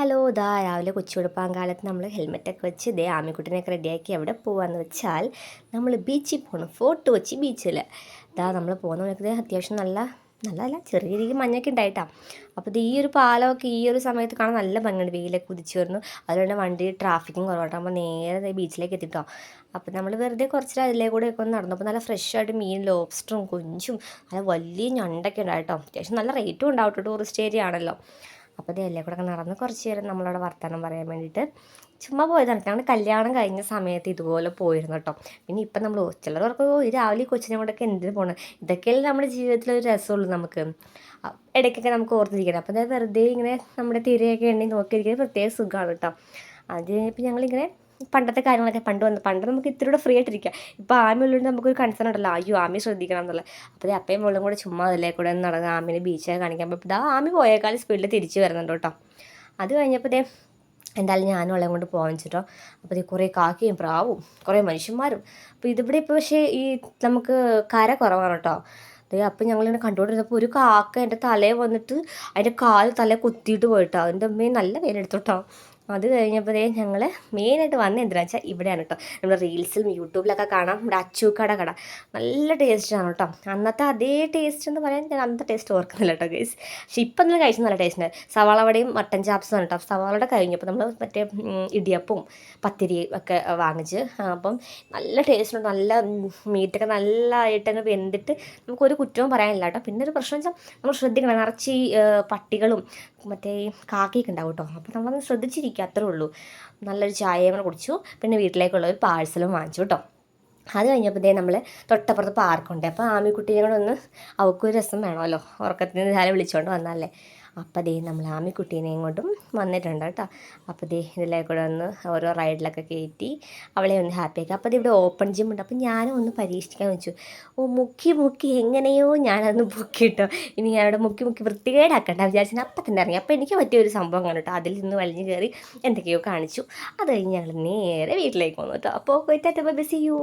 Hello ഇതാ രാവിലെ കൊച്ചുകൊടുപ്പാൻ കാലത്ത് നമ്മൾ ഹെൽമെറ്റൊക്കെ വെച്ച് ഇതേ ആമിക്കുട്ടിനെയൊക്കെ റെഡിയാക്കി എവിടെ പോകാമെന്ന് വെച്ചാൽ നമ്മൾ ബീച്ചിൽ പോകണം ഫോർട്ട് കൊച്ചി ബീച്ചിൽ ഇതാ നമ്മൾ പോകുന്ന വഴിക്ക് അത്യാവശ്യം നല്ല നല്ലതല്ല ചെറിയ രീതിയിൽ മഞ്ഞൊക്കെ ഉണ്ടായിട്ടാ. അപ്പോൾ ഇത് ഈ ഒരു പാലമൊക്കെ ഈ ഒരു സമയത്ത് കാണാൻ നല്ല ഭംഗിയുണ്ട്. വെയിലൊക്കെ കുതിച്ച് വരുന്നു. അതുകൊണ്ട് വണ്ടി ട്രാഫിക്കും കുറവാണ് അപ്പോൾ നേരെ ബീച്ചിലേക്ക് എത്തിട്ടോ. അപ്പോൾ നമ്മൾ വെറുതെ കുറച്ച് അതിലേ കൂടെ ഒക്കെ ഒന്ന് നടന്നു അപ്പോൾ നല്ല ഫ്രഷ് ആയിട്ട് മീൻ ലോബ്സ്റ്ററും കൊഞ്ചും നല്ല വലിയ ഞണ്ടൊക്കെ ഉണ്ടായിട്ടോ. അത്യാവശ്യം നല്ല റേറ്റും ഉണ്ടാവും ടൂറിസ്റ്റ് ഏരിയ ആണല്ലോ. അപ്പോൾ ഇതെല്ലാം കൂടെ നടന്ന് കുറച്ച് നേരം നമ്മളവിടെ വർത്തമാനം പറയാൻ വേണ്ടിയിട്ട് ചുമ്മാ പോയതാണ്. ഞങ്ങൾ കല്യാണം കഴിഞ്ഞ സമയത്ത് ഇതുപോലെ പോയിരുന്നു കേട്ടോ. പിന്നെ ഇപ്പം നമ്മൾ ചിലർക്ക് ഈ രാവിലെ കൊച്ചിനെ കൊണ്ടൊക്കെ എന്തിനു പോകണം ഇതൊക്കെയല്ലേ നമ്മുടെ ജീവിതത്തിൽ ഒരു രസമുള്ളൂ നമുക്ക്. ഇടയ്ക്കൊക്കെ നമുക്ക് ഓർത്തിരിക്കണം. അപ്പോൾ അതായത് വെറുതെ ഇങ്ങനെ നമ്മുടെ തിരയൊക്കെ എണ്ണി നോക്കിയിരിക്കുന്നത് പ്രത്യേക സുഖമാണ് കേട്ടോ. അത് കഴിഞ്ഞപ്പോൾ ഞങ്ങളിങ്ങനെ പണ്ടത്തെ കാര്യങ്ങളൊക്കെ പണ്ട് വന്ന് പണ്ട് നമുക്ക് ഇത്തിരി കൂടെ ഫ്രീ ആയിട്ടിരിക്കാം. ഇപ്പോൾ ആമി ഉള്ളതുകൊണ്ട് നമുക്കൊരു കൺസേൺ ഉണ്ടല്ലോ അയ്യോ ആമി ശ്രദ്ധിക്കണം എന്നുള്ളത്. അപ്പോൾ അപ്പയും മോളും കൂടെ ചുമ്മാ അതിലേ കൂടെ നടന്ന് ആമിനെ ബീച്ചൊക്കെ കാണിക്കാൻ അപ്പോൾ ഇതാ ആമി പോയേക്കാൾ സ്പീഡിൽ തിരിച്ച് വരുന്നുണ്ട് കേട്ടോ. അത് കഴിഞ്ഞപ്പോൾ ദേ എന്തായാലും ഞാനും അവളെ കൊണ്ട് പോകാൻ വെച്ചിട്ടോ. അപ്പോൾ ഇത് കുറേ കാക്കയും പ്രാവും കുറേ മനുഷ്യന്മാരും. അപ്പോൾ ഇതിവിടെ ഇപ്പോൾ പക്ഷേ ഈ നമുക്ക് കര കുറവാണ് കേട്ടോ. ദേ അപ്പം ഞങ്ങളിങ്ങനെ കണ്ടുകൊണ്ടിരുന്നപ്പോൾ ഒരു കാക്ക എന്റെ തലയിൽ വന്നിട്ട് അതിന്റെ കാൽ തല കുത്തിയിട്ട് പോയിട്ടോ. അതിന്റെ അമ്മയും നല്ല പേരെടുത്തോട്ടോ അത് കഴിഞ്ഞപ്പോഴേ ഞങ്ങൾ മെയിനായിട്ട് വന്ന എന്തിനാ വെച്ചാൽ ഇവിടെയാണ് കേട്ടോ നമ്മുടെ റീൽസിലും യൂട്യൂബിലൊക്കെ കാണാം. നമ്മുടെ അച്ചൂക്കട കട. നല്ല ടേസ്റ്റാണ് കേട്ടോ അന്നത്തെ അതേ ടേസ്റ്റ് എന്ന് പറയാൻ ഞാൻ അന്നത്തെ ടേസ്റ്റ് ഓർക്കുന്നില്ല കേട്ടോ ഗൈസ് പക്ഷേ ഇപ്പം നല്ല കഴിച്ച നല്ല ടേസ്റ്റ് ഉണ്ട് സവാള വടയും മട്ടൻ ചാപ്സും ആണ് കേട്ടോ സവാളയുടെ കഴിഞ്ഞപ്പോൾ നമ്മൾ മറ്റേ ഇടിയപ്പവും പത്തിരിയും ഒക്കെ വാങ്ങിച്ച് അപ്പം നല്ല ടേസ്റ്റ് ഉണ്ട്. നല്ല മീറ്റൊക്കെ നല്ലതായിട്ടങ്ങ് വെന്തിട്ട് നമുക്കൊരു കുറ്റവും പറയാനില്ല കേട്ടോ പിന്നെ ഒരു പ്രശ്നം വെച്ചാൽ നമ്മൾ ശ്രദ്ധിക്കണം. നിറച്ച് പട്ടികളും മറ്റേ കാക്കയൊക്കെ ഉണ്ടാവും കേട്ടോ അപ്പോൾ നമ്മളൊന്ന് ശ്രദ്ധിച്ചിരിക്കുക അത്രേ ഉള്ളൂ. നല്ലൊരു ചായയും കൂടെ കുടിച്ചു. പിന്നെ വീട്ടിലേക്കുള്ള ഒരു പാഴ്സലും വാങ്ങിച്ചു കേട്ടോ. അത് കഴിഞ്ഞപ്പോഴത്തേ നമ്മൾ തൊട്ടപ്പുറത്ത് പാർക്കുണ്ട്. അപ്പോൾ ആമിക്കുട്ടീനെ കൂടെ ഒന്ന് അവൾക്കൊരു രസം വേണമല്ലോ. ഉറക്കത്തിന് ഇതാരെ വിളിച്ചുകൊണ്ട് വന്നല്ലേ അപ്പോൾ ദേ നമ്മൾ ആമിക്കുട്ടീനെയും കൊണ്ടും വന്നിട്ടുണ്ട് കേട്ടോ. അപ്പോൾ ദേ ഇതിലേ കൂടെ ഒന്ന് ഓരോ റൈഡിലൊക്കെ കയറ്റി അവളെ ഒന്ന് ഹാപ്പി ആക്കി. അപ്പോൾ ഇവിടെ ഓപ്പൺ ജിം ഉണ്ട്. അപ്പോൾ ഞാനും ഒന്ന് പരീക്ഷിക്കാൻ വെച്ചു. ഓ മുക്കി മുക്കി എങ്ങനെയോ ഞാനതൊന്ന് പൊക്കിട്ടോ ഇനി ഞാനവിടെ മുക്കി മുക്കി വൃത്തികേടാക്കണ്ട വിചാരിച്ചാൽ അപ്പം തന്നെ ഇറങ്ങി. അപ്പോൾ എനിക്ക് പറ്റിയ ഒരു സംഭവം കാണും കേട്ടോ. അതിൽ നിന്ന് വലിഞ്ഞ് കയറി എന്തൊക്കെയോ കാണിച്ചു. അത് കഴിഞ്ഞ് ഞങ്ങൾ നേരെ വീട്ടിലേക്ക് വന്നു കേട്ടോ. അപ്പോൾ പോയിട്ട് ബൈ ചെയ്യൂ